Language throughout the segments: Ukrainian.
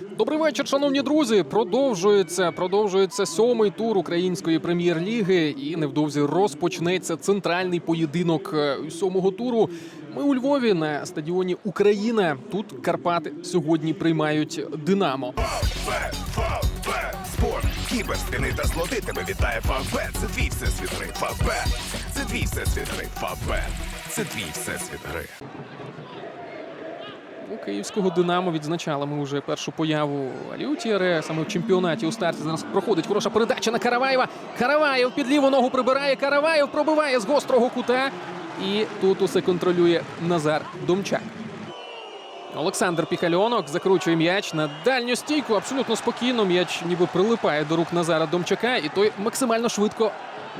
Добрий вечір, шановні друзі. Продовжується продовжується сьомий тур української прем'єр-ліги, і невдовзі розпочнеться центральний поєдинок е, сьомого туру. Ми у Львові на стадіоні Україна. Тут Карпати сьогодні приймають Динамо. Спорт, кібер, стіни та злоти тебе вітає Фавбет. Це твій всесвіт гри. Фавбет. Це твій всесвіт гри. Фавбет. Це твій всесвіт гри. У київського Динамо відзначали ми вже першу появу Аліутієре. Саме в чемпіонаті у старті зараз проходить хороша передача на Караваєва. Караваєв під ліву ногу прибирає. Караваєв пробиває з гострого кута. І тут усе контролює Назар Домчак. Олександр Піхальонок закручує м'яч на дальню стійку. Абсолютно спокійно. М'яч ніби прилипає до рук Назара Домчака, і той максимально швидко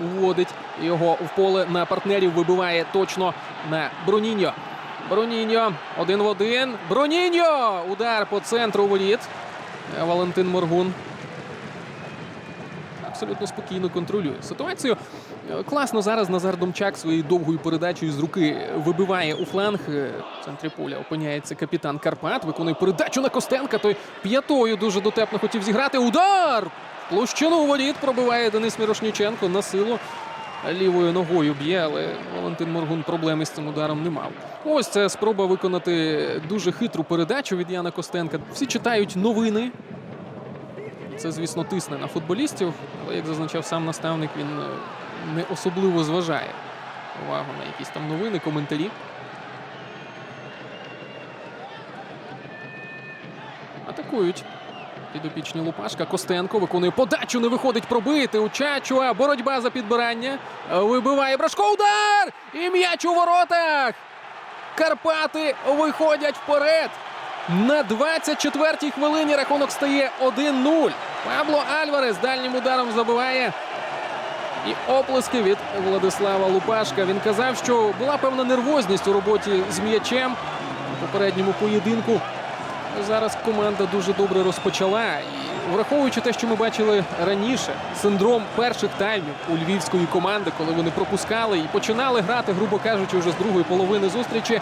вводить його в поле на партнерів. Вибиває точно на Броніньо. Броніньо один в один. Броніньо! Удар по центру воріт. Е, Валентин Моргун абсолютно спокійно контролює ситуацію. Е, Класно зараз Назар Домчак своєю довгою передачею з руки вибиває у фланг. Е, В центрі поля опиняється капітан Карпат. Виконує передачу на Костенка. Той п'ятою дуже дотепно хотів зіграти. Удар! Площину воріт пробиває Денис Мірошніченко на силу. Лівою ногою б'є, але Валентин Моргун проблеми з цим ударом не мав. Ось це спроба виконати дуже хитру передачу від Яна Костенка. Всі читають новини. Це, звісно, тисне на футболістів, але як зазначав сам наставник, він е, не особливо зважає увагу на якісь там новини, коментарі. Атакують. Підопічні Лупашка. Костенко виконує подачу, не виходить пробити. У Чачуа. Боротьба за підбирання. Е, Вибиває Брашко. Удар! І м'яч у воротах. Карпати виходять вперед. На 24-й хвилині рахунок стає 1-0. Пабло Альварес дальнім ударом забиває. І оплески від Владислава Лупашка. Він казав, що була певна нервозність у роботі з м'ячем у попередньому поєдинку. Зараз команда дуже добре розпочала. І враховуючи те, що ми бачили раніше, синдром перших таймів у львівської команди, коли вони пропускали і починали грати, грубо кажучи, вже з другої половини зустрічі.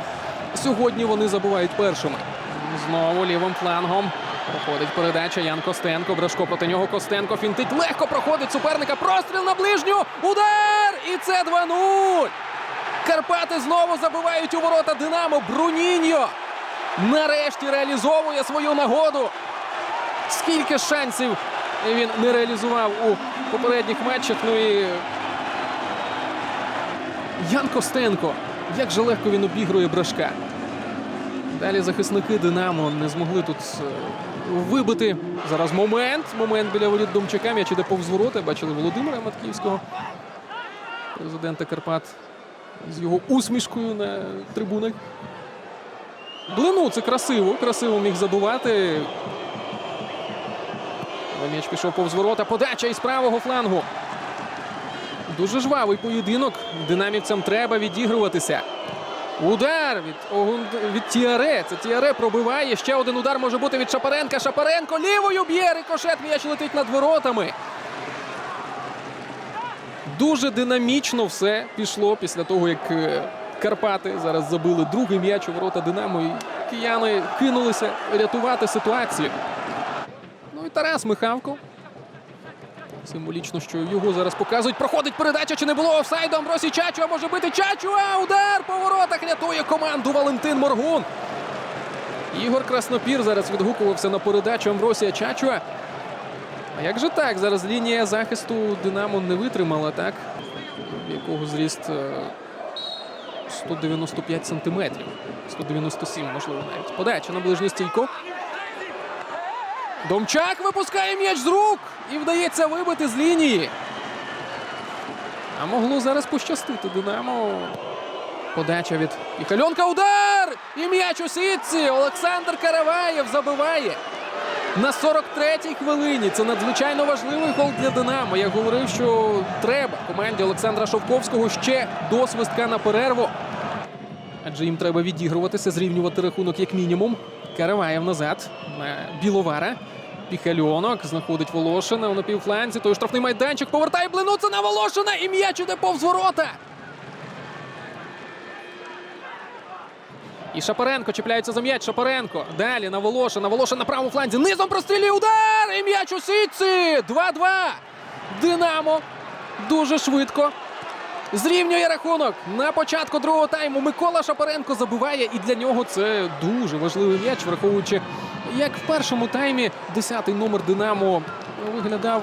Сьогодні вони забувають першими. Знову лівим флангом. Проходить передача Ян Костенко. Брашко проти нього Костенко. Фінтить легко проходить суперника. Простріл на ближню. Удар! І це 2-0. Карпати знову забивають у ворота Динамо. Бруніньо нарешті реалізовує свою нагоду. Скільки шансів він не реалізував у попередніх матчах. Ну і Ян Костенко. Як же легко він обігрує брашка. Далі захисники Динамо не змогли тут е, вибити. Зараз момент. Момент біля воріт Домчака. М'яч іде повз ворота. Бачили Володимира Матківського, президента Карпат з його усмішкою на трибунах. Блину це красиво. Красиво міг забувати. Але М'яч пішов повз ворота. Подача із правого флангу. Дуже жвавий поєдинок. Динамівцям треба відігруватися. Удар від, від Тіаре. Це Тіаре пробиває. Ще один удар може бути від Шапаренка. Шапаренко лівою б'є. Рикошет. М'яч летить над воротами. Дуже динамічно все пішло після того, як е, Карпати зараз забили другий м'яч у ворота Динамо. І кияни кинулися рятувати ситуацію. Ну і Тарас Михавко. Символічно, що його зараз показують. Проходить передача, чи не було офсайду. Амбросій Чачуа може бити Чачуа. Удар по воротах рятує команду Валентин Моргун. Ігор Краснопір зараз відгукувався на передачу Амбросія Чачуа. А як же так? Зараз лінія захисту Динамо не витримала, так? Якого зріст е, 195 сантиметрів. 197, можливо, навіть. Подача на ближню стійку. Домчак випускає м'яч з рук і вдається вибити з лінії. А могло зараз пощастити Динамо. Подача від Піхальонка. Удар! І м'яч у сітці. Олександр Караваєв забиває. На 43-й хвилині це надзвичайно важливий гол для Динамо. Я говорив, що треба команді Олександра Шовковського ще до свистка на перерву. Адже їм треба відігруватися, зрівнювати рахунок як мінімум. Караваєв назад на Біловара. Піхальонок знаходить Волошина у напівфланзі. Той штрафний майданчик повертає блину. Це на Волошина і м'яч іде повз ворота. І Шапаренко чіпляється за м'яч. Шапаренко. Далі на Волошина. Волошин на правому фланзі. Низом прострілює удар! І м'яч у сітці! 2-2. Динамо. Дуже швидко. Зрівнює рахунок на початку другого тайму. Микола Шапаренко забиває, і для нього це дуже важливий м'яч, враховуючи, як в першому таймі 10-й номер Динамо виглядав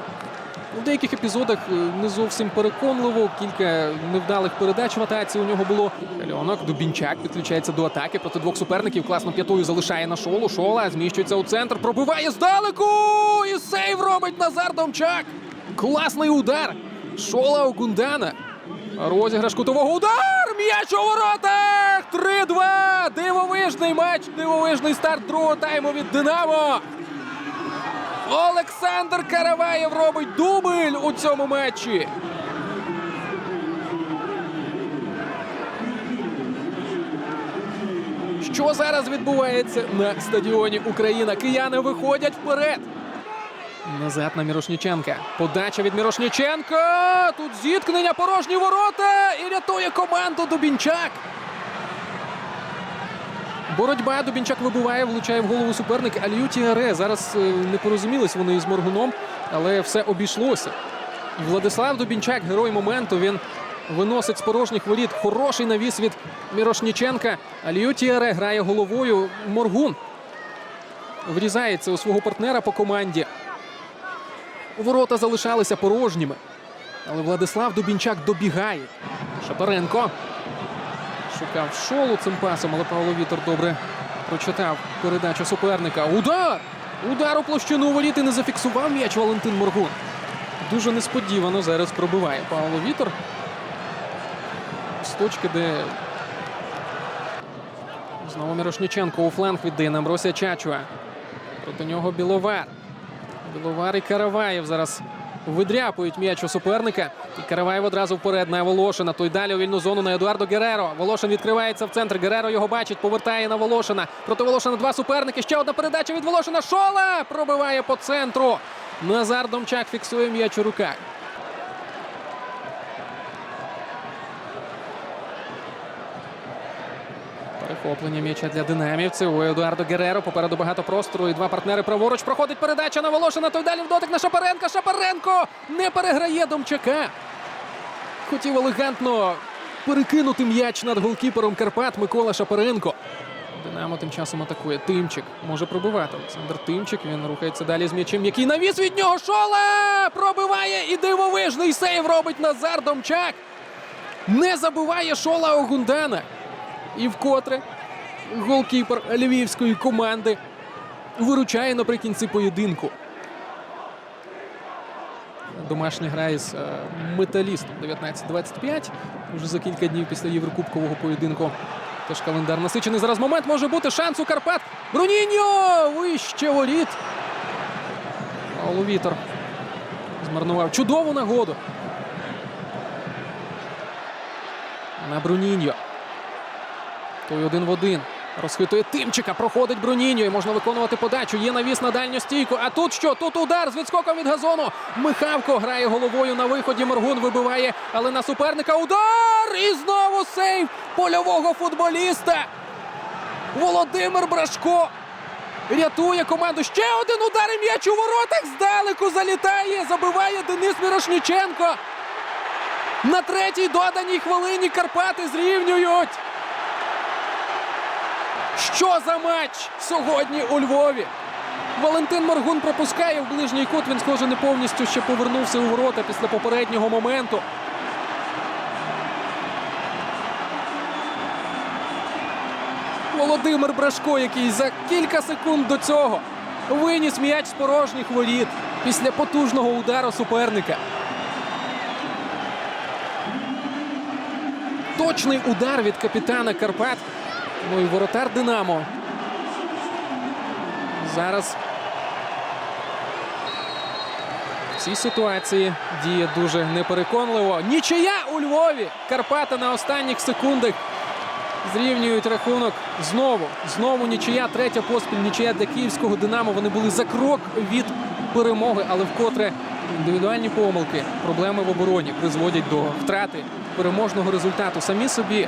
у деяких епізодах е, не зовсім переконливо. Кілька невдалих передач в атаці у нього було. Льонок Дубінчак підключається до атаки проти двох суперників. Класно п'ятою залишає на шолу. Шола зміщується у центр. Пробиває здалеку. І сейв робить Назар Домчак. Класний удар. Шола у Гундана. Розіграш кутового удар! М'яч у воротах! 3-2! Дивовижний матч! Дивовижний старт другого тайму від Динамо! Олександр Караваєв робить дубль у цьому матчі. Що зараз відбувається на стадіоні Україна? Кияни виходять вперед. Назад на Мірошніченка. Подача від Мірошніченка. Тут зіткнення порожні ворота і рятує команду Дубінчак. Боротьба Дубінчак вибиває, влучає в голову суперник Альюті Аре. Зараз е, не порозумілись вони із Моргуном, але все обійшлося. Владислав Дубінчак, герой моменту. Він виносить з порожніх воріт. Хороший навіс від Мірошніченка. Альюті Аре грає головою. Моргун врізається у свого партнера по команді. Ворота залишалися порожніми. Але Владислав Дубінчак добігає. Шапаренко шукав шолу цим пасом, але Павло Вітер добре прочитав передачу суперника. Удар! Удар у площину воріт і не зафіксував м'яч Валентин Моргун. Дуже несподівано зараз пробиває Павло Вітер. З точки, де знову Мірошніченко у фланг віддає нам Рося Чачуа. Проти нього Біловар. Біловар і Караваєв зараз видряпують м'яч у суперника. І Караваєв одразу вперед на Волошина. Той далі у вільну зону на Едуардо Гереро. Волошин відкривається в центр. Гереро його бачить, повертає на Волошина. Проти Волошина два суперники. Ще одна передача від Волошина. Шола пробиває по центру. Назар Домчак фіксує м'яч у руках. Перехоплення м'яча для динамівців. У Едуардо Гереро попереду багато простору. І два партнери праворуч. Проходить передача на Волошина. Той далі в дотик на Шапаренка. Шапаренко не переграє Домчака. Хотів елегантно перекинути м'яч над голкіпером Карпат Микола Шапаренко. Динамо тим часом атакує. Тимчик може пробивати. Олександр Тимчик. Він рухається далі з м'ячем. Який навіс від нього Шола пробиває і дивовижний сейв робить Назар Домчак. Не забиває Шола Огундана. І вкотре голкіпер львівської команди виручає наприкінці поєдинку. Домашня гра із е, металістом 19-25. Уже за кілька днів після Єврокубкового поєдинку. Теж календар насичений. Зараз момент може бути шанс у Карпат. Бруніньо! Вище воріт. Вітер змарнував чудову нагоду. На Бруніньо. Той один в один. Розхитує Тимчика, проходить Бруніньо і можна виконувати подачу. Є навіс на дальню стійку. А тут що? Тут удар з відскоком від газону. Михавко грає головою на виході. Моргун вибиває, але на суперника удар! І знову сейв польового футболіста. Володимир Брашко рятує команду. Ще один удар і м'яч у воротах. Здалеку залітає. Забиває Денис Мірошніченко. На третій доданій хвилині Карпати зрівнюють. Що за матч сьогодні у Львові? Валентин Моргун пропускає в ближній кут. Він, схоже, не повністю ще повернувся у ворота після попереднього моменту. Володимир Брашко, який за кілька секунд до цього виніс м'яч з порожніх воріт після потужного удару суперника. Точний удар від капітана Карпат. Ну і воротар Динамо. Зараз в цій ситуації діє дуже непереконливо. Нічия у Львові. Карпати на останніх секундах зрівнюють рахунок. Знову, знову нічия. Третя поспіль нічия для київського Динамо. Вони були за крок від перемоги, але вкотре індивідуальні помилки, проблеми в обороні призводять до втрати переможного результату. Самі собі